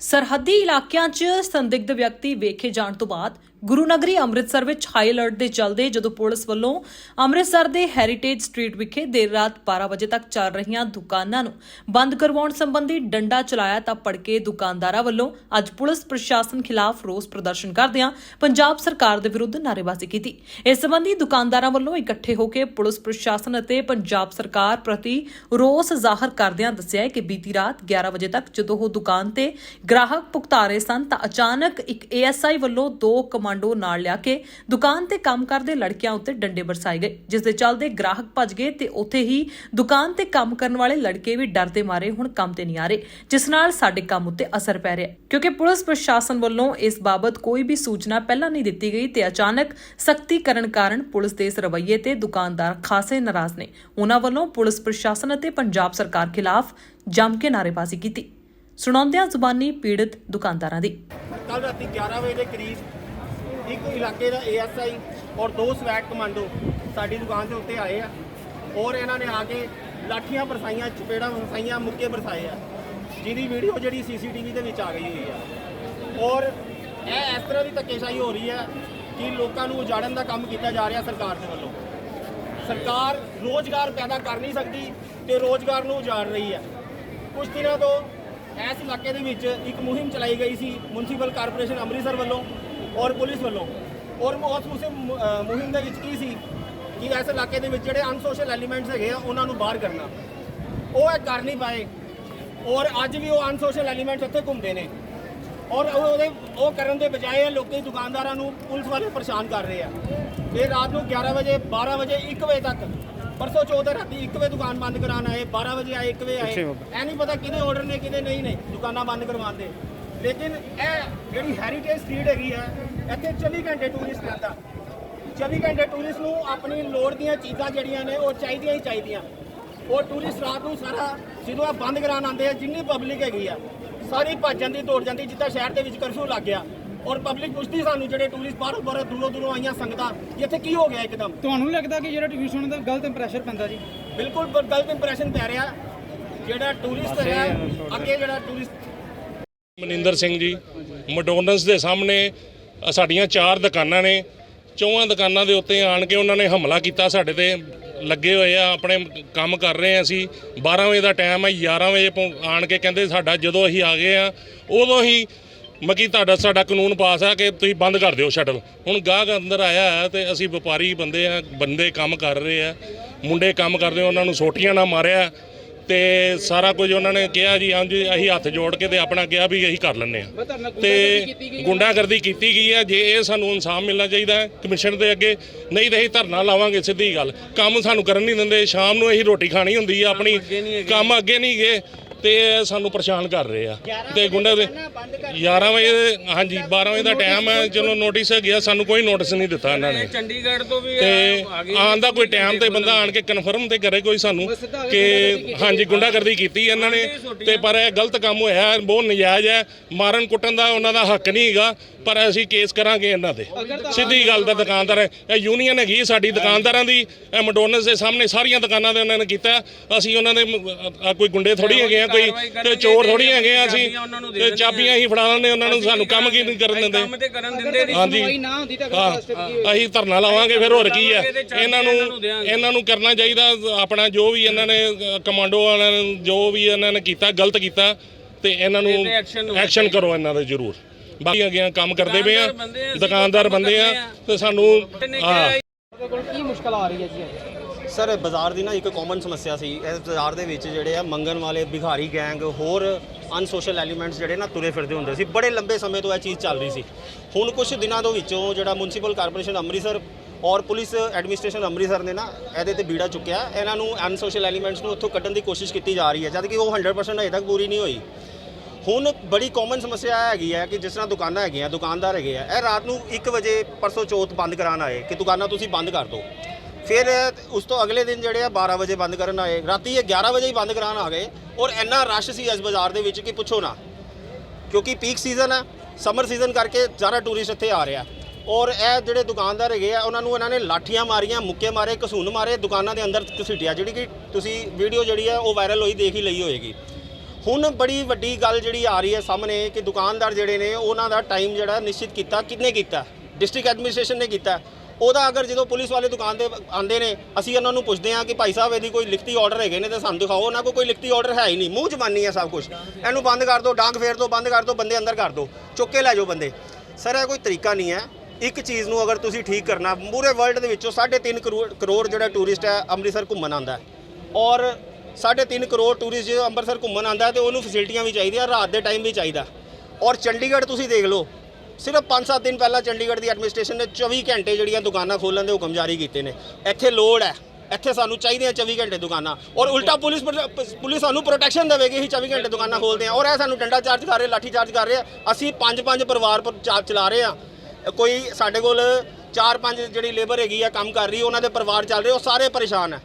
ਸਰਹੱਦੀ ਇਲਾਕਿਆਂ 'ਚ ਸੰਦਿਗਧ ਵਿਅਕਤੀ ਵੇਖੇ ਜਾਣ ਤੋਂ ਬਾਅਦ ਗੁਰੂ ਨਗਰੀ ਅੰਮ੍ਰਿਤਸਰ ਵਿੱਚ ਹਾਈ ਅਲਰਟ ਦੇ ਚੱਲਦੇ ਜਦੋਂ ਪੁਲਿਸ ਵੱਲੋਂ ਅੰਮ੍ਰਿਤਸਰ ਦੇ ਹੈਰੀਟੇਜ ਸਟਰੀਟ ਵਿਖੇ ਦੇਰ ਰਾਤ 12 ਵਜੇ ਤੱਕ ਚੱਲ ਰਹੀਆਂ ਦੁਕਾਨਾਂ ਨੂੰ ਬੰਦ ਕਰਵਾਉਣ ਸੰਬੰਧੀ ਡੰਡਾ ਚਲਾਇਆ ਤਾਂ ਭੜਕੇ ਦੁਕਾਨਦਾਰਾਂ ਵੱਲੋਂ ਅੱਜ ਪੁਲਿਸ ਪ੍ਰਸ਼ਾਸਨ ਖਿਲਾਫ ਰੋਸ ਪ੍ਰਦਰਸ਼ਨ ਕਰਦਿਆਂ ਪੰਜਾਬ ਸਰਕਾਰ ਦੇ ਵਿਰੁੱਧ ਨਾਅਰੇਬਾਜ਼ੀ ਕੀਤੀ। ਇਸ ਸੰਬੰਧੀ ਦੁਕਾਨਦਾਰਾਂ ਵੱਲੋਂ ਇਕੱਠੇ ਹੋ ਕੇ ਪੁਲਿਸ ਪ੍ਰਸ਼ਾਸਨ ਅਤੇ ਪੰਜਾਬ ਸਰਕਾਰ ਪ੍ਰਤੀ ਰੋਸ ਜ਼ਾਹਰ ਕਰਦਿਆਂ ਦੱਸਿਆ ਕਿ ਬੀਤੀ ਰਾਤ 11 ਵਜੇ ਤੱਕ ਜਦੋਂ ਉਹ ਦੁਕਾਨ ਤੇ ਗ੍ਰਾਹਕ ਭੁਗਤਾ ਰਹੇ ਸਨ ਤਾਂ ਅਚਾਨਕ ਇੱਕ ਏਐਸਆਈ ਵੱਲੋਂ ਦੋ ਕਮਾਂਡੋ ਨਾਲ ਲਿਆ ਕੇ ਦੁਕਾਨ ਤੇ ਕੰਮ ਕਰਦੇ ਲੜਕਿਆਂ ਉੱਤੇ ਡੰਡੇ ਬਰਸਾਏ ਗਏ ਜਿਸ ਦੇ ਚੱਲਦੇ ਗ੍ਰਾਹਕ ਭੱਜ ਗਏ ਤੇ ਉੱਥੇ ਹੀ ਦੁਕਾਨ ਤੇ ਕੰਮ ਕਰਨ ਵਾਲੇ ਲੜਕੇ ਵੀ ਡਰ ਦੇ ਮਾਰੇ, ਹੁਣ ਕੰਮ ਤੇ ਨਹੀਂ ਆ ਰਹੇ, ਜਿਸ ਨਾਲ ਸਾਡੇ ਕੰਮ ਉੱਤੇ ਅਸਰ ਪੈ ਰਿਹਾ ਕਿਉਂਕਿ ਪੁਲਿਸ ਪ੍ਰਸ਼ਾਸਨ ਵੱਲੋਂ ਇਸ ਬਾਬਤ ਕੋਈ ਵੀ ਸੂਚਨਾ ਪਹਿਲਾਂ ਨਹੀਂ ਦਿੱਤੀ ਗਈ ਤੇ ਅਚਾਨਕ ਸਖਤੀ ਕਰਨ ਕਾਰਨ ਪੁਲਿਸ ਦੇ ਇਸ ਰਵੱਈਏ ਤੇ ਦੁਕਾਨਦਾਰ ਖਾਸੇ ਨਾਰਾਜ਼ ਨੇ। ਉਹਨਾਂ ਵੱਲੋਂ ਪੁਲਿਸ ਪ੍ਰਸ਼ਾਸਨ ਅਤੇ ਪੰਜਾਬ ਸਰਕਾਰ ਖਿਲਾਫ ਜੰਮ ਕੇ ਨਾਅਰੇਬਾਜ਼ੀ ਕੀਤੀ। ਸੁਣਾਉਂਦਿਆਂ ਜ਼ੁਬਾਨੀ ਪੀੜਤ ਦੁਕਾਨਦਾਰਾਂ ਦੀ। ਕੱਲ ਰਾਤੀ 11 ਵਜੇ ਦੇ ਕਰੀਬ ਇੱਕ ਇਲਾਕੇ ਦਾ ਏਐਸਆਈ ਔਰ ਦੋ ਸਵੈਟ ਕਮਾਂਡੋ ਸਾਡੀ ਦੁਕਾਨ ਦੇ ਉੱਤੇ ਆਏ ਆ। ਔਰ ਇਹਨਾਂ ਨੇ ਆ ਕੇ ਲਾਠੀਆਂ ਬਰਸਾਈਆਂ, ਚਪੇੜਾਂ ਬਰਸਾਈਆਂ ਮੁੱਕੇ ਬਰਸਾਏ ਆ। ਜਿਹਦੀ ਵੀਡੀਓ ਜਿਹੜੀ ਸੀਸੀਟੀਵੀ ਦੇ ਵਿੱਚ ਆ ਗਈ ਹੋਈ ਆ। ਔਰ ਇਹ ਇਸ ਤਰ੍ਹਾਂ ਦੀ ਧੱਕੇਸ਼ਾਹੀ ਹੋ ਰਹੀ ਹੈ ਕਿ ਲੋਕਾਂ ਨੂੰ ਉਜਾੜਨ ਦਾ ਕੰਮ ਕੀਤਾ ਜਾ ਰਿਹਾ ਸਰਕਾਰ ਦੇ ਵੱਲੋਂ। ਸਰਕਾਰ ਰੋਜ਼ਗਾਰ ਪੈਦਾ ਕਰ ਨਹੀਂ ਸਕਦੀ ਤੇ ਰੋਜ਼ਗਾਰ ਨੂੰ ਉਜਾੜ ਰਹੀ ਹੈ ਕੁਝ ਦਿਨਾਂ ਤੋਂ ਇਸ ਇਲਾਕੇ ਦੇ ਵਿੱਚ ਇੱਕ ਮੁਹਿੰਮ ਚਲਾਈ ਗਈ ਸੀ ਮਿਊਨਿਸਪਲ ਕਾਰਪੋਰੇਸ਼ਨ ਅੰਮ੍ਰਿਤਸਰ ਵੱਲੋਂ। ਔਰ ਪੁਲਿਸ ਵੱਲੋਂ। ਔਰ ਉਸ ਉਸ ਮੁਹਿੰਮ ਦੇ ਵਿੱਚ ਕੀ ਸੀ ਕਿ ਇਸ ਇਲਾਕੇ ਦੇ ਵਿੱਚ ਜਿਹੜੇ ਅਨਸੋਸ਼ਲ ਐਲੀਮੈਂਟਸ ਹੈਗੇ ਆ ਉਹਨਾਂ ਨੂੰ ਬਾਹਰ ਕਰਨਾ। ਉਹ ਇਹ ਕਰ ਨਹੀਂ ਪਾਏ। ਔਰ ਅੱਜ ਵੀ ਉਹ ਅਨਸੋਸ਼ਲ ਐਲੀਮੈਂਟਸ ਇੱਥੇ ਘੁੰਮਦੇ ਨੇ। ਔਰ ਉਹ ਉਹਦੇ ਉਹ ਕਰਨ ਦੇ ਬਜਾਏ ਲੋਕੀ ਦੁਕਾਨਦਾਰਾਂ ਨੂੰ ਪੁਲਿਸ ਵਾਲੇ ਪਰੇਸ਼ਾਨ ਕਰ ਰਹੇ ਆ। ਇਹ ਰਾਤ ਨੂੰ 11 ਵਜੇ 12 ਵਜੇ 1 ਵਜੇ ਤੱਕ ਪਰਸੋਂ ਚੌਥ ਰਾਤੀ 1 ਵਜੇ ਦੁਕਾਨ ਬੰਦ ਕਰਾਉਣ ਆਏ 12 ਵਜੇ ਆਏ 1 ਵਜੇ ਆਏ। ਇਹ ਨਹੀਂ ਪਤਾ ਕਿਹਦੇ ਆਰਡਰ ਨੇ ਕਿਹਦੇ ਨਹੀਂ ਨੇ ਦੁਕਾਨਾਂ ਬੰਦ ਕਰਵਾਉਣ ਦੇ। ਲੇਕਿਨ ਇਹ ਜਿਹੜੀ ਹੈਰੀਟੇਜ ਸਟਰੀਟ ਹੈਗੀ ਹੈ ਇੱਥੇ 24 ਘੰਟੇ ਟੂਰਿਸਟ ਰਹਿੰਦਾ। 24 ਘੰਟੇ ਟੂਰਿਸਟ ਨੂੰ ਆਪਣੀ ਲੋੜ ਦੀਆਂ ਚੀਜ਼ਾਂ ਜਿਹੜੀਆਂ ਨੇ ਉਹ ਚਾਹੀਦੀਆਂ ਹੀ ਚਾਹੀਦੀਆਂ। ਉਹ ਟੂਰਿਸਟ ਰਾਤ ਨੂੰ ਸਾਰਾ ਜਦੋਂ ਆ ਬੰਦ ਕਰਾਉਣ ਆਉਂਦੇ ਆ ਜਿੰਨੀ ਪਬਲਿਕ ਹੈਗੀ ਆ ਸਾਰੀ ਭੱਜ ਜਾਂਦੀ ਦੌੜ ਜਾਂਦੀ ਜਿੱਦਾਂ ਸ਼ਹਿਰ ਦੇ ਵਿੱਚ ਕਰਫਿਊ ਲੱਗ ਗਿਆ। ਔਰ ਪਬਲਿਕ ਪੁੱਛਦੀ ਸਾਨੂੰ ਜਿਹੜੇ ਟੂਰਿਸਟ ਬਾਹਰੋਂ ਬਾਹਰੋਂ ਦੂਰੋਂ ਦੂਰੋਂ ਆਈਆਂ ਸੰਗਤਾਂ ਕਿ ਇੱਥੇ ਕੀ ਹੋ ਗਿਆ ਇੱਕਦਮ? ਤੁਹਾਨੂੰ ਲੱਗਦਾ ਕਿ ਜਿਹੜਾ ਟਿਊਸ਼ਨ ਦਾ ਗਲਤ ਇੰਪ੍ਰੈਸ਼ਰ ਪੈਂਦਾ ਜੀ? ਬਿਲਕੁਲ ਗਲਤ ਇੰਪ੍ਰੈਸ਼ਨ ਪੈ ਰਿਹਾ। ਜਿਹੜਾ ਟੂਰਿਸਟ ਹੈ ਅੱਗੇ ਜਿਹੜਾ ਟੂਰਿਸਟ ਮਨਿੰਦਰ ਸਿੰਘ ਜੀ ਮੈਕਡੋਨਲਡਸ ਦੇ ਸਾਹਮਣੇ ਸਾਡੀਆਂ ਚਾਰ ਦੁਕਾਨਾਂ ਨੇ। ਚੌਹਾਂ ਦੁਕਾਨਾਂ ਦੇ ਉੱਤੇ ਆਣ ਕੇ ਉਹਨਾਂ ਨੇ ਹਮਲਾ ਕੀਤਾ ਸਾਡੇ ਤੇ। ਲੱਗੇ ਹੋਏ ਆ, ਆਪਣੇ ਕੰਮ ਕਰ ਰਹੇ ਆ ਅਸੀਂ। 12 ਵਜੇ ਦਾ ਟਾਈਮ ਹੈ 11 ਵਜੇ ਪਹੁੰ- ਆਣ ਕੇ ਕਹਿੰਦੇ ਸਾਡਾ ਜਦੋਂ ਅਸੀਂ ਆ ਗਏ ਆ, ਉਦੋਂ ਹੀ ਮਕੀ ਤੁਹਾਡਾ, ਸਾਡਾ ਕਾਨੂੰਨ ਪਾਸ ਆ ਕਿ ਤੁਸੀਂ ਬੰਦ ਕਰ ਦਿਓ ਸ਼ਟਲ ਹੁਣ ਗਾਹਕ ਅੰਦਰ ਆਇਆ ਹੈ ਤੇ ਅਸੀਂ ਵਪਾਰੀ ਬੰਦੇ ਆ, ਬੰਦੇ ਕੰਮ ਕਰ ਰਹੇ ਆ। ਮੁੰਡੇ ਕੰਮ ਕਰਦੇ ਉਹਨਾਂ ਨੂੰ ਸੋਟੀਆਂ ਨਾਲ ਮਾਰਿਆ। ਤੇ ਸਾਰਾ ਕੁਝ ਉਹਨਾਂ ਨੇ ਕਿਹਾ ਜੀ ਹਾਂਜੀ ਅਸੀਂ ਹੱਥ ਜੋੜ ਕੇ ਤੇ ਆਪਣਾ ਕਿਹਾ ਵੀ ਅਸੀਂ ਕਰ ਲੈਂਦੇ ਆ ਤੇ ਗੁੰਡਾਗਰਦੀ ਕੀਤੀ ਗਈ ਹੈ ਜੇ ਇਹ ਸਾਨੂੰ ਇਨਸਾਫ ਮਿਲਣਾ ਚਾਹੀਦਾ ਹੈ ਕਮਿਸ਼ਨ ਦੇ ਅੱਗੇ ਨਹੀਂ ਤੇ ਅਸੀਂ ਧਰਨਾ ਲਾਵਾਂਗੇ ਸਿੱਧੀ ਗੱਲ। ਕੰਮ ਸਾਨੂੰ ਕਰਨ ਨਹੀਂ ਦਿੰਦੇ ਸ਼ਾਮ ਨੂੰ ਅਸੀਂ ਰੋਟੀ ਖਾਣੀ ਹੁੰਦੀ ਆ ਆਪਣੀ ਕੰਮ ਅੱਗੇ ਨਹੀਂ ਗਏ ਤੇ ਇਹ ਸਾਨੂੰ ਪਰੇਸ਼ਾਨ ਕਰ ਰਹੇ ਆ। ਤੇ ਗੁੰਡੇ ਦੇ 11 ਵਜੇ ਹਾਂਜੀ 12 ਵਜੇ ਦਾ ਟਾਈਮ ਹੈ ਚਲੋ ਨੋਟਿਸ ਗਿਆ ਸਾਨੂੰ ਕੋਈ ਨੋਟਿਸ ਨਹੀਂ ਦਿੱਤਾ ਇਹਨਾਂ ਨੇ। ਚੰਡੀਗੜ੍ਹ ਤੋਂ ਵੀ ਤੇ ਆਉਣ ਦਾ ਕੋਈ ਟਾਈਮ ਤੇ ਬੰਦਾ ਆਣ ਕੇ ਕਨਫਰਮ ਤੇ ਕਰੇ ਕੋਈ ਸਾਨੂੰ ਕਿ ਹਾਂਜੀ ਗੁੰਡਾਗਰਦੀ ਕੀਤੀ ਇਹਨਾਂ ਨੇ। ਤੇ ਪਰ ਇਹ ਗਲਤ ਕੰਮ ਹੋਇਆ ਹੈ, ਬਹੁਤ ਨਜਾਇਜ਼ ਹੈ ਮਾਰਨ ਕੁੱਟਣ ਦਾ ਉਹਨਾਂ ਦਾ ਹੱਕ ਨਹੀਂ ਹੈਗਾ ਪਰ ਅਸੀਂ ਕੇਸ ਕਰਾਂਗੇ ਇਹਨਾਂ ਤੇ। ਸਿੱਧੀ ਗੱਲ ਦਾ ਦੁਕਾਨਦਾਰ ਹੈ। ਇਹ ਯੂਨੀਅਨ ਹੈਗੀ ਸਾਡੀ ਦੁਕਾਨਦਾਰਾਂ ਦੀ ਇਹ ਮੈਕਡੋਨਲਡਸ ਦੇ ਸਾਹਮਣੇ ਸਾਰੀਆਂ ਦੁਕਾਨਾਂ ਦੇ ਉਹਨਾਂ ਨੇ ਕੀਤਾ। ਅਸੀਂ ਉਹਨਾਂ ਦੇ ਕੋਈ ਗੁੰਡੇ ਥੋੜੀ ਹੈਗੇ ਆ। ਕੋਈ ਤੇ ਚੋਰ ਥੋੜੀ ਹੈਗੇ ਆ ਅਸੀਂ ਤੇ ਚਾਬੀਆਂ ਹੀ ਫੜਾ ਲੈਂਦੇ ਉਹਨਾਂ ਨੂੰ ਸਾਨੂੰ ਕੰਮ ਕੀ ਨਹੀਂ ਕਰਨ ਦਿੰਦੇ? ਕੰਮ ਤੇ ਕਰਨ ਦਿੰਦੇ ਨਹੀਂ। ਹਾਂਜੀ ਅਸੀਂ ਧਰਨਾ ਲਾਵਾਂਗੇ ਫਿਰ ਹੋਰ ਕੀ ਚਾਬੀ ਇਹਨਾਂ ਨੂੰ। ਇਹਨਾਂ ਨੂੰ ਕਰਨਾ ਚਾਹੀਦਾ ਆਪਣਾ ਜੋ ਵੀ ਇਹਨਾਂ ਨੇ ਕਮਾਂਡੋ ਵਾਲਿਆਂ ਨੇ ਜੋ ਵੀ ਇਹਨਾਂ ਨੇ ਕੀਤਾ ਗਲਤ ਕੀਤਾ ਤੇ ਇਹਨਾਂ ਨੂੰ ਐਕਸ਼ਨ ਕਰੋ ਇਹਨਾਂ ਦੇ ਜ਼ਰੂਰ। ਬਾਕੀ ਅੱਗੇ ਕੰਮ ਕਰਦੇ ਪਏ ਆ ਦੁਕਾਨਦਾਰ ਬੰਦੇ ਆ, ਆ ਆ। ਤੇ ਸਾਨੂੰ ਹਾਂ। ਕੀ ਮੁਸ਼ਕਲ ਆ ਰਹੀ ਹੈ ਜੀ ਸਰ, ਬਾਜ਼ਾਰ ਦੀ ਨਾ ਇੱਕ ਕਾਮਨ ਸਮੱਸਿਆ ਸੀ। ਇਸ ਬਾਜ਼ਾਰ ਦੇ ਵਿੱਚ ਜਿਹੜੇ ਆ ਮੰਗਣ ਵਾਲੇ ਭਿਖਾਰੀ ਗੈਂਗ ਹੋਰ ਅਨਸੋਸ਼ਲ ਐਲੀਮੈਂਟਸ ਜਿਹੜੇ ਨਾ ਤੁਰੇ ਫਿਰਦੇ ਹੁੰਦੇ ਸੀ। ਬੜੇ ਲੰਬੇ ਸਮੇਂ ਤੋਂ ਇਹ ਚੀਜ਼ ਚੱਲ ਰਹੀ ਸੀ। ਹੁਣ ਕੁਝ ਦਿਨਾਂ ਦੇ ਵਿੱਚੋਂ ਜਿਹੜਾ ਮਿਊਨਿਸਪਲ ਕਾਰਪੋਰੇਸ਼ਨ ਅੰਮ੍ਰਿਤਸਰ ਔਰ ਪੁਲਿਸ ਐਡਮਿਨਿਸਟ੍ਰੇਸ਼ਨ ਅੰਮ੍ਰਿਤਸਰ ਨੇ ਨਾ ਇਹਦੇ ਤੇ ਬੀੜਾ ਚੁੱਕਿਆ। ਇਹਨਾਂ ਨੂੰ ਅਨਸੋਸ਼ਲ ਐਲੀਮੈਂਟਸ ਨੂੰ ਉੱਥੋਂ ਕੱਢਣ ਦੀ ਕੋਸ਼ਿਸ਼ ਕੀਤੀ ਜਾ ਰਹੀ ਹੈ, ਜਦ ਕਿ ਉਹ 100% ਅਜੇ ਤੱਕ ਪੂਰੀ ਨਹੀਂ ਹੋਈ। ਹੁਣ ਬੜੀ ਕਾਮਨ ਸਮੱਸਿਆ ਇਹ ਹੈਗੀ ਹੈ ਕਿ ਜਿਸ ਤਰ੍ਹਾਂ ਦੁਕਾਨਾਂ ਹੈਗੀਆਂ, ਦੁਕਾਨਦਾਰ ਹੈਗੇ ਆ, ਇਹ ਰਾਤ ਨੂੰ 1 ਵਜੇ ਪਰਸੋਂ ਚੌਥ ਬੰਦ ਕਰਾਉਣ ਆਏ ਕਿ ਦੁਕਾਨਾਂ ਤੁਸੀਂ ਬੰਦ ਕਰ ਦਿਓ। ਫਿਰ ਉਸ ਤੋਂ ਅਗਲੇ ਦਿਨ ਜਿਹੜੇ ਆ 12 ਵਜੇ ਬੰਦ ਕਰਨ ਆਏ। ਰਾਤੀ ਇਹ 11 ਵਜੇ ਹੀ ਬੰਦ ਕਰਾਉਣ ਆ ਗਏ ਔਰ ਇੰਨਾ ਰਸ਼ ਸੀ ਇਸ ਬਾਜ਼ਾਰ ਦੇ ਵਿੱਚ ਕਿ ਪੁੱਛੋ ਨਾ। ਕਿਉਂਕਿ ਪੀਕ ਸੀਜ਼ਨ ਹੈ ਸਮਰ ਸੀਜ਼ਨ ਕਰਕੇ ਜ਼ਿਆਦਾ ਟੂਰਿਸਟ ਇੱਥੇ ਆ ਰਿਹਾ। ਔਰ ਇਹ ਜਿਹੜੇ ਦੁਕਾਨਦਾਰ ਹੈਗੇ ਆ, ਉਹਨਾਂ ਨੂੰ ਇਹਨਾਂ ਨੇ ਲਾਠੀਆਂ ਮਾਰੀਆਂ, ਮੁੱਕੇ ਮਾਰੇ ਕਸੂਨ ਮਾਰੇ, ਦੁਕਾਨਾਂ ਦੇ ਅੰਦਰ ਘਸੀਟਿਆ, ਜਿਹੜੀ ਕਿ ਤੁਸੀਂ ਵੀਡੀਓ ਜਿਹੜੀ ਹੈ ਉਹ ਵਾਇਰਲ ਹੋਈ, ਦੇਖ ਹੀ ਲਈ ਹੋਏਗੀ। ਹੁਣ ਬੜੀ ਵੱਡੀ ਗੱਲ ਜਿਹੜੀ ਆ ਰਹੀ ਹੈ ਸਾਹਮਣੇ ਕਿ ਦੁਕਾਨਦਾਰ ਜਿਹੜੇ ਨੇ, ਉਹਨਾਂ ਦਾ ਟਾਈਮ ਜਿਹੜਾ ਨਿਸ਼ਚਿਤ ਕੀਤਾ, ਕਿੰਨੇ ਕੀਤਾ? ਡਿਸਟ੍ਰਿਕਟ ਐਡਮਿਨਿਸਟ੍ਰੇਸ਼ਨ ਨੇ ਕੀਤਾ। ਉਹਦਾ ਅਗਰ ਜਦੋਂ ਪੁਲਿਸ ਵਾਲੇ ਦੁਕਾਨ 'ਤੇ ਆਂਦੇ ਨੇ, ਅਸੀਂ ਉਹਨਾਂ ਨੂੰ ਪੁੱਛਦੇ ਹਾਂ ਕਿ ਭਾਈ ਸਾਹਿਬ ਇਹਦੀ ਕੋਈ ਲਿਖਤੀ ਆਰਡਰ ਹੈਗੇ ਨੇ ਤਾਂ ਸਾਨੂੰ ਦਿਖਾਓ, ਉਹਨਾਂ ਕੋਲ ਕੋਈ ਲਿਖਤੀ ਆਰਡਰ ਹੈ ਹੀ ਨਹੀਂ। ਮੂੰਹ ਜ਼ਬਾਨੀ ਹੈ ਸਭ ਕੁਝ ਇਹਨੂੰ ਬੰਦ ਕਰ ਦਿਓ ਡਾਂਗ ਫੇਰ ਦਿਓ ਬੰਦ ਕਰ ਦਿਓ ਬੰਦੇ ਅੰਦਰ ਕਰ ਦਿਓ ਚੁੱਕ ਕੇ ਲੈ ਜਾਓ ਬੰਦੇ। ਸਰ, ਇਹ ਕੋਈ ਤਰੀਕਾ ਨਹੀਂ ਹੈ। ਇੱਕ ਚੀਜ਼ ਨੂੰ ਅਗਰ ਤੁਸੀਂ ਠੀਕ ਕਰਨਾ, ਪੂਰੇ ਵਰਲਡ ਦੇ ਵਿੱਚੋਂ 3.5 ਕਰੋੜ ਕਰੋੜ ਜਿਹੜਾ ਟੂਰਿਸਟ ਹੈ ਅੰਮ੍ਰਿਤਸਰ ਘੁੰਮਣ ਆਉਂਦਾ ਹੈ। ਔਰ 3.5 ਕਰੋੜ ਟੂਰਿਸਟ ਜੇ ਅੰਮ੍ਰਿਤਸਰ ਘੁੰਮਣ ਆਉਂਦਾ ਹੈ ਤੇ ਉਹਨੂੰ ਫੈਸਿਲਿਟੀਆਂ ਵੀ ਚਾਹੀਦੀਆਂ ਰਾਤ ਦੇ ਟਾਈਮ ਵੀ ਚਾਹੀਦਾ। ਔਰ ਚੰਡੀਗੜ੍ਹ ਤੁਸੀਂ ਦੇਖ ਲਓ ਸਿਰਫ 5-7 ਦਿਨ ਪਹਿਲਾਂ ਚੰਡੀਗੜ੍ਹ ਦੀ ਐਡਮਿਨਿਸਟ੍ਰੇਸ਼ਨ ਨੇ 24 ਘੰਟੇ ਜਿਹੜੀਆਂ ਦੁਕਾਨਾਂ ਖੋਲਣ ਦੇ ਹੁਕਮ ਜਾਰੀ ਕੀਤੇ ਨੇ। ਇੱਥੇ ਲੋੜ ਹੈ। ਇੱਥੇ ਸਾਨੂੰ ਚਾਹੀਦੀਆਂ 24 ਘੰਟੇ ਦੁਕਾਨਾਂ। ਔਰ ਉਲਟਾ ਪੁਲਿਸ ਪੁਲਿਸ ਸਾਨੂੰ ਪ੍ਰੋਟੈਕਸ਼ਨ ਦੇਵੇਗੀ ਅਸੀਂ 24 ਘੰਟੇ ਦੁਕਾਨਾਂ ਖੋਲਦੇ ਹਾਂ। ਔਰ ਇਹ ਸਾਨੂੰ ਡੰਡਾ ਚਾਰਜ ਕਰ ਰਹੇ, ਲਾਠੀ ਚਾਰਜ ਕਰ ਰਹੇ। ਅਸੀਂ ਪੰਜ ਪੰਜ ਪਰਿਵਾਰ ਪਰ ਚਾ- ਚਲਾ ਰਹੇ ਆ ਕੋਈ ਸਾਡੇ ਕੋਲ ਚਾਰ ਪੰਜ ਜਿਹੜੀ ਲੇਬਰ ਹੈਗੀ ਆ, ਕੰਮ ਕਰ ਰਹੀ, ਉਹਨਾਂ ਦੇ ਪਰਿਵਾਰ ਚੱਲ ਰਹੇ, ਉਹ ਸਾਰੇ ਪਰੇਸ਼ਾਨ ਹੈ।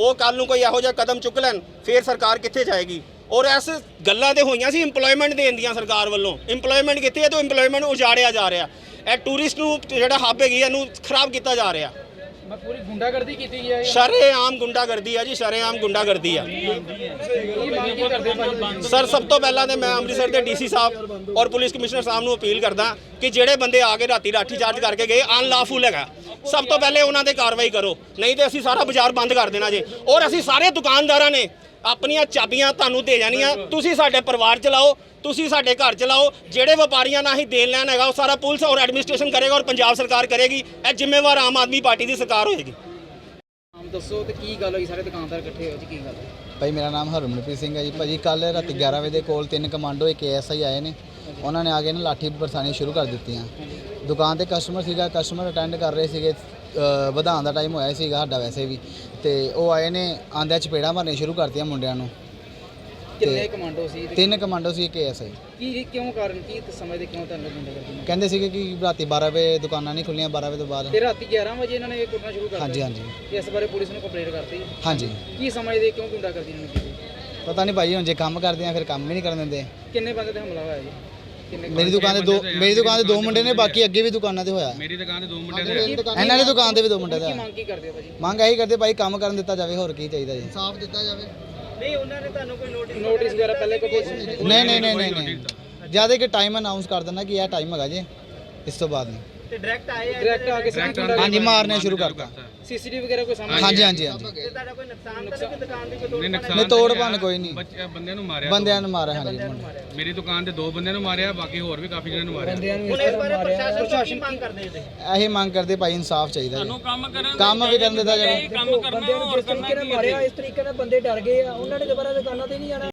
ਉਹ ਕੱਲ ਨੂੰ ਕੋਈ ਇਹੋ ਜਿਹਾ ਕਦਮ ਚੁੱਕ ਲੈਣ, ਫੇਰ ਸਰਕਾਰ ਕਿੱਥੇ ਜਾਏਗੀ? ਔਰ ਐਸ ਗੱਲਾਂ ਤੇ ਹੋਈਆਂ ਸੀ EMPLOYMENT ਦੇਣ ਦੀਆਂ ਸਰਕਾਰ ਵੱਲੋਂ। EMPLOYMENT ਕਿੱਥੇ ਹੈ ਤੇ EMPLOYMENT ਉਜਾੜਿਆ ਜਾ ਰਿਹਾ। ਇਹ ਟੂਰਿਸਟ ਨੂੰ ਜਿਹੜਾ ਹੱਬ ਹੈਗੀ ਇਹਨੂੰ ਖਰਾਬ ਕੀਤਾ ਜਾ ਰਿਹਾ। ਮੈਂ ਪੂਰੀ ਗੁੰਡਾਗਰਦੀ ਕੀਤੀ ਗਈ ਹੈ ਸ਼ਰੇਆਮ ਗੁੰਡਾਗਰਦੀ ਆ ਜੀ ਸ਼ਰੇਆਮ ਗੁੰਡਾਗਰਦੀ ਆ। ਸਰ ਸਭ ਤੋਂ ਪਹਿਲਾਂ ਤੇ ਮੈਂ ਅੰਮ੍ਰਿਤਸਰ ਦੇ ਡੀਸੀ ਸਾਹਿਬ ਔਰ ਪੁਲਿਸ ਕਮਿਸ਼ਨਰ ਸਾਹਿਬ ਨੂੰ ਅਪੀਲ ਕਰਦਾ ਕਿ ਜਿਹੜੇ ਬੰਦੇ ਆ ਕੇ ਰਾਤੀ ਲਾਠੀ ਚਾਰਜ ਕਰਕੇ ਗਏ ਅਨਲਾਫੁਲ ਹੈਗਾ। ਸਭ ਤੋਂ ਪਹਿਲੇ ਉਹਨਾਂ ਤੇ ਕਾਰਵਾਈ ਕਰੋ। ਨਹੀਂ ਤੇ ਅਸੀਂ ਸਾਰਾ ਬਾਜ਼ਾਰ ਬੰਦ ਕਰ ਦੇਣਾ ਜੇ। ਔਰ ਅਸੀਂ ਸਾਰੇ ਦੁਕਾਨਦਾਰਾਂ ਨੇ ਆਪਣੀਆਂ ਚਾਬੀਆਂ ਤੁਹਾਨੂੰ ਦੇ ਜਾਣੀਆਂ। ਤੁਸੀਂ ਸਾਡੇ ਪਰਿਵਾਰ ਚਲਾਓ ਤੁਸੀਂ ਸਾਡੇ ਘਰ ਚਲਾਓ। ਜਿਹੜੇ ਵਪਾਰੀਆਂ ਨਾਲ ਹੀ ਦੇਣ ਲੈਣ ਹੈਗਾ ਉਹ ਸਾਰਾ ਪੁਲਿਸ ਔਰ ਐਡਮਿਨਿਸਟ੍ਰੇਸ਼ਨ ਕਰੇਗਾ ਔਰ ਪੰਜਾਬ ਸਰਕਾਰ ਕਰੇਗੀ। ਇਹ ਜ਼ਿੰਮੇਵਾਰ ਆਮ ਆਦਮੀ ਪਾਰਟੀ ਦੀ ਸਰਕਾਰ ਹੋਏਗੀ। ਨਾਮ ਦੱਸੋ ਤੇ ਕੀ ਗੱਲ ਹੋਈ? ਸਾਰੇ ਦੁਕਾਨਦਾਰ ਇਕੱਠੇ ਹੋਏ ਜੀ ਕੀ ਗੱਲ ਹੋਈ? ਭਾਈ ਮੇਰਾ ਨਾਮ ਹਰਮਨਪ੍ਰੀਤ ਸਿੰਘ ਹੈ ਜੀ। ਭਾਜੀ ਕੱਲ ਰਾਤੀ 11 ਵਜੇ ਦੇ ਕੋਲ ਤਿੰਨ ਕਮਾਂਡੋ ਇੱਕ ਐਸਆਈ ਆਏ ਨੇ। ਉਹਨਾਂ ਨੇ ਆ ਕੇ ਨਾ ਲਾਠੀ ਬਰਸਾਣੀ ਸ਼ੁਰੂ ਕਰ ਦਿੱਤੀਆਂ। ਦੁਕਾਨ ਤੇ ਕਸਟਮਰ ਸੀਗਾ ਕਸਟਮਰ ਅਟੈਂਡ ਕਰ ਰਹੇ ਸੀਗੇ। ਵਧਾਉਣ ਦਾ ਟਾਈਮ ਹੋਇਆ ਸੀਗਾ ਸਾਡਾ ਵੈਸੇ ਵੀ। ਤੇ ਉਹ ਆਏ ਨੇ ਆਂਦਿਆਂ ਚਪੇੜਾ ਮਾਰਨੇ ਸ਼ੁਰੂ ਕਰਤੀਆਂ ਮੁੰਡਿਆਂ ਨੂੰ। ਕਿੰਨੇ ਕਮਾਂਡੋ ਸੀ ਤੇ ਤਿੰਨ ਕਮਾਂਡੋ ਸੀ ਇੱਕ ਐਸਆਈ ਕੀ ਕਿਉਂ ਕਾਰਨ ਕੀ ਸਮਝਦੇ ਕਿਉਂ ਤੁਹਾਨੂੰ ਗੁੰਡਾਗਰਦੀ ਨੂੰ? ਕਹਿੰਦੇ ਸੀਗੇ ਕਿ ਰਾਤੀ 12 ਵਜੇ ਦੁਕਾਨਾਂ ਨਹੀਂ ਖੁੱਲੀਆਂ 12 ਵਜੇ ਤੋਂ ਬਾਅਦ। ਤੇ ਰਾਤੀ 11 ਵਜੇ ਇਹਨਾਂ ਨੇ ਇਹ ਕੁੱਟਣਾ ਸ਼ੁਰੂ ਕਰ ਹਾਂਜੀ ਦਿੱਤਾ? ਹਾਂਜੀ। ਇਸ ਬਾਰੇ ਪੁਲਿਸ ਨੂੰ ਕੰਪਲੇਂਟ ਕਰਤੀ? ਹਾਂਜੀ। ਕੀ ਸਮਝਦੇ ਕਿਉਂ ਗੁੰਡਾਗਰਦੀ ਇਹਨਾਂ ਨੇ ਕੀਤੀ? ਪਤਾ ਨਹੀਂ ਭਾਈ ਹੁਣ ਜੇ ਕੰਮ ਕਰਦੇ ਆ ਫਿਰ ਕੰਮ ਵੀ ਨਹੀਂ ਕਰਨ ਦਿੰਦੇ। ਕਿੰਨੇ ਬੰਦੇ ਤੇ ਹਮਲਾ ਹੋਇਆ ਜੀ? ਮੇਰੀ ਦੁਕਾਨ ਤੇ ਦੋ ਮੇਰੀ ਦੁਕਾਨ ਤੇ ਦੋ ਮੁੰਡੇ ਨੇ ਬਾਕੀ ਅੱਗੇ ਵੀ ਦੁਕਾਨਾਂ ਤੇ ਹੋਇਆ। ਮੇਰੀ ਦੁਕਾਨ ਤੇ ਦੋ ਮੁੰਡੇ ਦੇ ਇਹਨਾਂ ਦੀ ਦੁਕਾਨ ਤੇ ਵੀ ਦੋ ਮੁੰਡੇ ਦਾ। ਮੰਗ ਕੀ ਕਰਦੇ ਹੋ ਭਾਜੀ? ਮੰਗ ਇਹੀ ਕਰਦੇ ਭਾਈ ਕੰਮ ਕਰਨ ਦਿੱਤਾ ਜਾਵੇ ਹੋਰ ਕੀ ਚਾਹੀਦਾ ਜੀ। ਨੋਟਿਸ ਵਗੈਰਾ ਪਹਿਲੇ ਕੋਈ ਨਹੀਂ ਨਹੀਂ ਨਹੀਂ ਨਹੀਂ ਨਹੀਂ ਜ਼ਿਆਦਾ ਕਿ ਟਾਈਮ ਅਨਾਉਂਸ ਕਰ ਦੇਣਾ ਕਿ ਇਹ ਟਾਈਮ ਹੈਗਾ ਜੀ ਇਸ ਤੋਂ ਬਾਅਦ। ਨਹੀਂ ਤੇ ਡਾਇਰੈਕਟ ਆਏ ਡਾਇਰੈਕਟ ਆ ਕੇ ਹਾਂਜੀ ਮਾਰਨੇ ਸ਼ੁਰੂ ਕਰਤਾ। ਸੀਸੀਟੀਵੀ ਵਗੈਰਾ ਕੋਈ ਸਾਹਮਣੇ ਹਾਂਜੀ ਹਾਂਜੀ ਹਾਂਜੀ। ਤੁਹਾਡਾ ਕੋਈ ਨੁਕਸਾਨ ਤਾਂ ਨਹੀਂ ਦੁਕਾਨ ਦੀ ਕੋਈ ਨਹੀਂ ਤੋੜ ਭੰਨ ਕੋਈ ਨਹੀਂ। ਬੰਦਿਆਂ ਨੂੰ ਮਾਰਿਆ ਬੰਦਿਆਂ ਨੂੰ ਮਾਰਿਆ ਹਾਂਜੀ ਮੁੰਡੇ। ਮੇਰੀ ਦੁਕਾਨ ਤੇ ਦੋ ਬੰਦਿਆਂ ਨੂੰ ਮਾਰਿਆ ਬਾਕੀ ਹੋਰ ਵੀ ਕਾਫੀ ਜਣਿਆਂ ਨੂੰ ਮਾਰਿਆ। ਹੁਣ ਇਸ ਬਾਰੇ ਪ੍ਰਸ਼ਾਸਨ ਤੋਂ ਕੀ ਮੰਗ ਕਰਦੇ ਜੀ ਇਹੀ ਮੰਗ ਕਰਦੇ ਭਾਈ ਇਨਸਾਫ ਚਾਹੀਦਾ ਜੀ। ਕੰਮ ਕਰਨ ਕੰਮ ਵੀ ਕਰਨ ਦਿੱਤਾ ਜਾਵੇ ਕੰਮ ਕਰਨਾ ਹੋਰ ਕਰਨਾ ਕੀ ਮਾਰਿਆ ਇਸ ਤਰੀਕੇ ਨਾਲ ਬੰਦੇ ਡਰ ਗਏ ਆ। ਉਹਨਾਂ ਨੇ ਦੁਬਾਰਾ ਦੁਕਾਨਾਂ ਤੇ ਨਹੀਂ ਜਾਣਾ।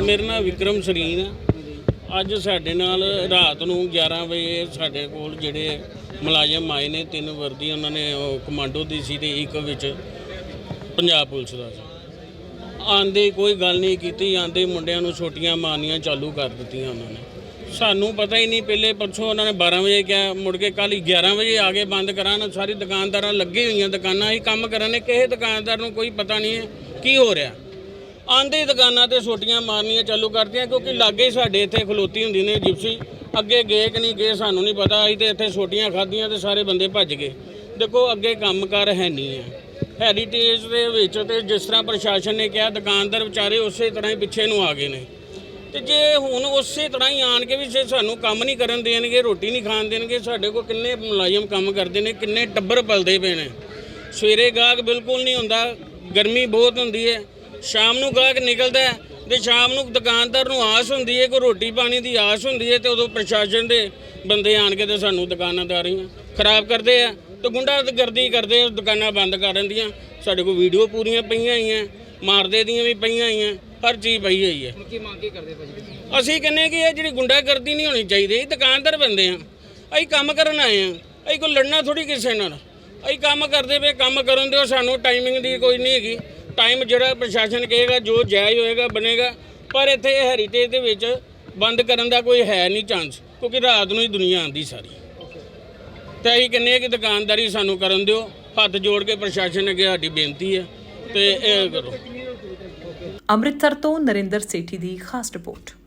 ਮੇਰਾ ਨਾਮ ਵਿਕਰਮ ਸਰੀਨ ਆ। ਅੱਜ ਸਾਡੇ ਨਾਲ ਰਾਤ ਨੂੰ 11 ਵਜੇ ਸਾਡੇ ਕੋਲ ਜਿਹੜੇ ਮੁਲਾਜ਼ਮ ਆਏ ਨੇ, ਤਿੰਨ ਵਰਦੀ ਉਹਨਾਂ ਨੇ, ਉਹ ਕਮਾਂਡੋ ਦੀ ਸੀ ਤੇ ਇੱਕ ਵਿੱਚ ਪੰਜਾਬ ਪੁਲਿਸ ਦਾ ਸੀ। ਆਂਦੇ ਕੋਈ ਗੱਲ ਨਹੀਂ ਕੀਤੀ, ਆਂਦੇ ਮੁੰਡਿਆਂ ਨੂੰ ਛੋਟੀਆਂ ਮਾਰਨੀਆਂ ਚਾਲੂ ਕਰ ਦਿੱਤੀਆਂ ਉਹਨਾਂ ਨੇ। ਸਾਨੂੰ ਪਤਾ ਹੀ ਨਹੀਂ, ਪਹਿਲੇ ਪਰਸੋਂ ਉਹਨਾਂ ਨੇ 12 ਵਜੇ ਕਿਹਾ, ਮੁੜ ਕੇ ਕੱਲ 11 ਵਜੇ ਆ ਕੇ ਬੰਦ ਕਰਾਉਣ ਸਾਰੀ ਦੁਕਾਨਦਾਰਾਂ ਲੱਗੇ ਹੋਈਆਂ ਦੁਕਾਨਾਂ ਹੀ ਕੰਮ ਕਰਨ ਨੇ, ਕਿਸੇ ਦੁਕਾਨਦਾਰ ਨੂੰ ਕੋਈ ਪਤਾ ਨਹੀਂ ਹੈ ਕੀ ਹੋ ਰਿਹਾ। ਆਂਦੇ ਹੀ ਦੁਕਾਨਾਂ ਤੇ ਛੋਟੀਆਂ ਮਾਰਨੀਆਂ ਚਾਲੂ ਕਰਤੀਆਂ, ਕਿਉਂਕਿ ਲਾਗੇ ਹੀ ਸਾਡੇ ਇੱਥੇ ਖਲੋਤੀ ਹੁੰਦੀ ਨੇ ਜਿਪਸੀ ਅੱਗੇ ਗਏ ਕਿ ਨਹੀਂ ਗਏ ਸਾਨੂੰ ਨਹੀਂ ਪਤਾ। ਅਸੀਂ ਤੇ ਇੱਥੇ ਛੋਟੀਆਂ ਖਾਧੀਆਂ ਤੇ ਸਾਰੇ ਬੰਦੇ ਭੱਜ ਗਏ। ਦੇਖੋ, ਅੱਗੇ ਕੰਮਕਾਰ ਹੈ ਨਹੀਂ ਹੈ। ਹੈਰੀਟੇਜ ਦੇ ਵਿੱਚ ਤੇ ਜਿਸ ਤਰ੍ਹਾਂ ਪ੍ਰਸ਼ਾਸਨ ਨੇ ਕਿਹਾ, ਦੁਕਾਨਦਾਰ ਵਿਚਾਰੇ ਉਸੇ ਤਰ੍ਹਾਂ ਹੀ ਪਿੱਛੇ ਨੂੰ ਆ ਗਏ ਨੇ। ਤੇ ਜੇ ਹੁਣ ਉਸੇ ਤਰ੍ਹਾਂ ਹੀ ਆਣ ਕੇ ਵੀ ਜੇ ਸਾਨੂੰ ਕੰਮ ਨਹੀਂ ਕਰਨ ਦੇਣਗੇ, ਰੋਟੀ ਨਹੀਂ ਖਾਣ ਦੇਣਗੇ, ਸਾਡੇ ਕੋਲ ਕਿੰਨੇ ਮੁਲਾਜ਼ਮ ਕੰਮ ਕਰਦੇ ਨੇ, ਕਿੰਨੇ ਟੱਬਰ ਪਲਦੇ ਪਏ ਨੇ। ਸਵੇਰੇ ਗਾਹਕ ਬਿਲਕੁਲ ਨਹੀਂ ਹੁੰਦਾ, ਗਰਮੀ ਬਹੁਤ ਹੁੰਦੀ ਹੈ। ਸ਼ਾਮ ਨੂੰ ਗਾਹਕ ਨਿਕਲਦਾ ਤੇ ਸ਼ਾਮ ਨੂੰ ਦੁਕਾਨਦਾਰ ਨੂੰ ਆਸ ਹੁੰਦੀ ਹੈ ਕੋਈ ਰੋਟੀ ਪਾਣੀ ਦੀ ਆਸ ਹੁੰਦੀ ਹੈ ਤੇ ਉਦੋਂ ਪ੍ਰਸ਼ਾਸਨ ਦੇ ਬੰਦੇ ਆਣ ਕੇ ਤੇ ਸਾਨੂੰ ਦੁਕਾਨਾਂਦਾਰੀਆਂ ਖਰਾਬ ਕਰਦੇ ਆ ਤੇ ਗੁੰਡਾਗਰਦੀ ਕਰਦੇ ਆ ਦੁਕਾਨਾਂ ਬੰਦ ਕਰ ਦਿੰਦੀਆਂ। ਸਾਡੇ ਕੋਲ ਵੀਡੀਓ ਪੂਰੀਆਂ ਪਈਆਂ ਹੋਈਆਂ ਮਾਰਦੇ ਦੀਆਂ ਵੀ ਪਈਆਂ ਹੋਈਆਂ ਹਰ ਚੀਜ਼ ਪਈ ਹੋਈ ਹੈ ਕੀ ਮੰਗ ਕੀ ਕਰਦੇ ਭਾਜੀ ਅਸੀਂ ਕਹਿੰਨੇ ਕਿ ਇਹ ਜਿਹੜੀ ਗੁੰਡਾਗਰਦੀ ਨਹੀਂ ਹੋਣੀ ਚਾਹੀਦੀ ਇਹ ਦੁਕਾਨਦਾਰ ਬੰਦੇ ਆ। ਅਸੀਂ ਕੰਮ ਕਰਨ ਆਏ ਆ ਅਸੀਂ ਕੋਈ ਲੜਨਾ ਥੋੜੀ ਕਿਸੇ ਨਾਲ। ਅਸੀਂ ਕੰਮ ਕਰਦੇ ਪਏ ਕੰਮ ਕਰਨ ਦਿਓ ਸਾਨੂੰ ਟਾਈਮਿੰਗ ਦੀ ਕੋਈ ਨਹੀਂ ਹੈਗੀ। ਟਾਈਮ ਜਿਹੜਾ ਪ੍ਰਸ਼ਾਸਨ ਕਹੇਗਾ, ਜੋ ਜਾਇਜ਼ ਹੋਏਗਾ, ਬਣੇਗਾ। ਪਰ ਇੱਥੇ ਇਹ ਹੈਰੀਟੇਜ ਦੇ ਵਿੱਚ ਬੰਦ ਕਰਨ ਦਾ ਕੋਈ ਹੈ ਨਹੀਂ ਚਾਂਸ ਕਿਉਂਕਿ ਰਾਤ ਨੂੰ ਹੀ ਦੁਨੀਆ ਆਂਦੀ ਸਾਰੀ। ਤੇ ਅਸੀਂ ਕਹਿੰਨੇ ਕਿ ਦੁਕਾਨਦਾਰੀ ਸਾਨੂੰ ਕਰਨ ਦਿਓ, ਹੱਥ ਜੋੜ ਕੇ ਪ੍ਰਸ਼ਾਸਨ ਅੱਗੇ ਸਾਡੀ ਬੇਨਤੀ ਹੈ, ਤੇ ਇਹ ਕਰੋ। ਅੰਮ੍ਰਿਤਸਰ ਤੋਂ ਨਰਿੰਦਰ ਸੇਠੀ ਦੀ ਖਾਸ ਰਿਪੋਰਟ।